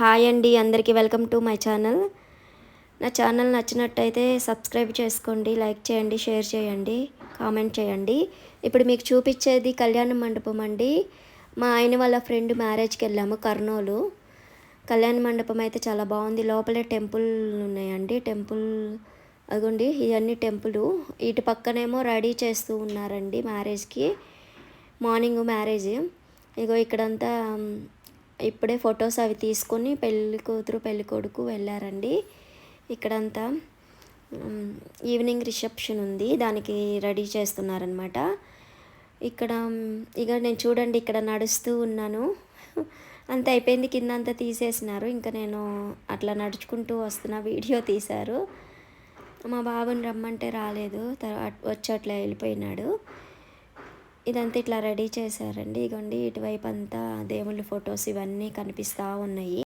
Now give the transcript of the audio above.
Hi అండి అందరికీ welcome to my channel. నా ఛానల్ నచ్చినట్టయితే సబ్స్క్రైబ్ చేసుకోండి లైక్ చేయండి షేర్ చేయండి కామెంట్ చేయండి. ఇప్పుడు మీకు చూపించేది కళ్యాణ మండపం అండి. మా ఆయన వాళ్ళ ఫ్రెండ్ మ్యారేజ్కి వెళ్ళాము కర్నూలు. కళ్యాణ మండపం అయితే చాలా బాగుంది. లోపలే టెంపుల్ ఉన్నాయండి. టెంపుల్ అదిగోండి ఇవన్నీ టెంపుల్. ఇటు పక్కనేమో రెడీ చేస్తూ ఉన్నారండి మ్యారేజ్కి. Morning marriage. ఇగో ఇక్కడంతా ఇప్పుడే ఫొటోస్ అవి తీసుకొని పెళ్ళి కూతురు పెళ్ళి కొడుకు వెళ్ళారండి. ఇక్కడంతా ఈవినింగ్ రిసెప్షన్ ఉంది. దానికి రెడీ చేస్తున్నారనమాట ఇక్కడ ఇక నేను చూడండి ఇక్కడ నడుస్తూ ఉన్నాను. అంత అయిపోయింది కింద అంతా తీసేసినారు. ఇంకా నేను అట్లా నడుచుకుంటూ వస్తున్న వీడియో తీశారు. మా బాబుని రమ్మంటే రాలేదు. తర్వాత వచ్చి అట్లా వెళ్ళిపోయినాడు. ఇదంతా ఇట్లా రెడీ చేశారండి. ఇగోండి ఇటువైపు అంతా దేవుళ్ళ ఫొటోస్ ఇవన్నీ కనిపిస్తూ ఉన్నాయి.